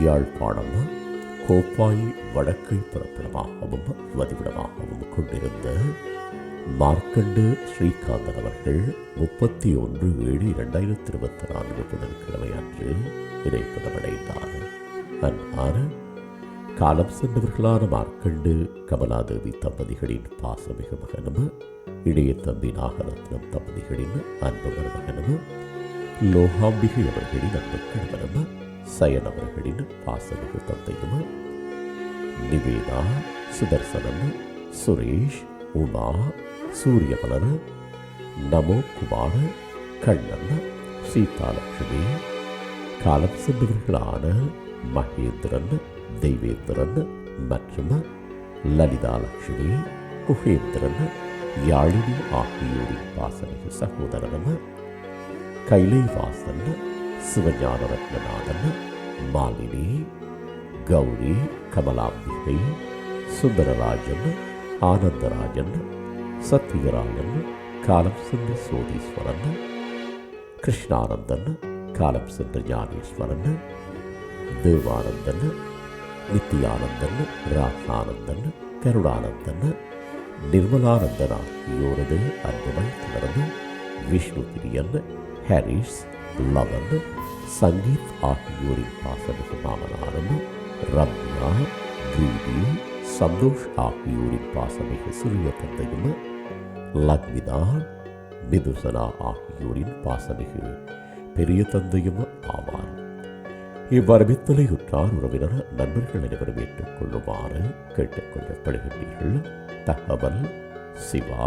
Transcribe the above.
யாழ்ப்பாணம் கோப்பாய் வடக்கை புறப்படமாகவும் வதிவிடமாகவும் கொண்டிருந்த மார்க்கண்டு ஸ்ரீகாந்தன் அவர்கள் முப்பத்தி ஒன்று ஏழு இரண்டாயிரத்தி இருபத்தி நான்கு புதன்கிழமை அன்று இணைப்பதமடைந்தார் அன்னார் காலம் சென்றவர்களான மார்க்கண்டு கமலாதேவி தம்பதிகளின் பாசமிகு மகனும் இளைய தம்பி நாகரத்னம் தம்பதிகளின் அன்பு மருமகனும் லோகாம்பிகை அவர்களின் அன்பு கணவனும் சயன் அவர்களின் பாசமிகு தந்தையும்? நிவேதா சுதர்சனம் சுரேஷ் உமா சூரியமலர் நமோ குமார் கண்ணன் சீதாலட்சுமி காலம் சென்றவர்களான மகேந்திரன் தெய்வேந்திரன் மற்றும் லலிதாலட்சுமி குகேந்திரன் யாழினி ஆகியோரின் பாசமிகு சகோதரனும்? கைலை வாசன் சிவஞான ரத்னநாதன் மாலினி கௌரி கமலாம்பிகை சுந்தரராஜன் ஆனந்தராஜன் சத்யராஜன் காலம் சென்ற சோதீஸ்வரன் கிருஷ்ணானந்தன் காலம் சென்ற ஞானேஸ்வரன் தேவானந்தன் நித்யானந்தன் ராஜானந்தன் கருணானந்தன் நிர்மலானந்தன் ஆகியோரது அன்புடன் தொடர்ந்து விஷ்ணு பிரியன் ஹாரிஸ் லவன் சங்கீத் ஆகியோரின் பாசமிகு மாமனாரும் ரம்யா கிரீதி சந்தோஷ் ஆகியோரின் பாசமிகு சிறிய தந்தையும் லக்விதா மிதுசனா ஆகியோரின் பாசமிகு பெரிய தந்தையும் ஆவார். இவ்வரவித்தலை உற்றார் உறவினர் நண்பர்கள் அனைவரும் ஏற்றுக்கொள்ளுமாறு கேட்டுக்கொள்ளப்படுகின்றீர்கள். தகவல் சிவா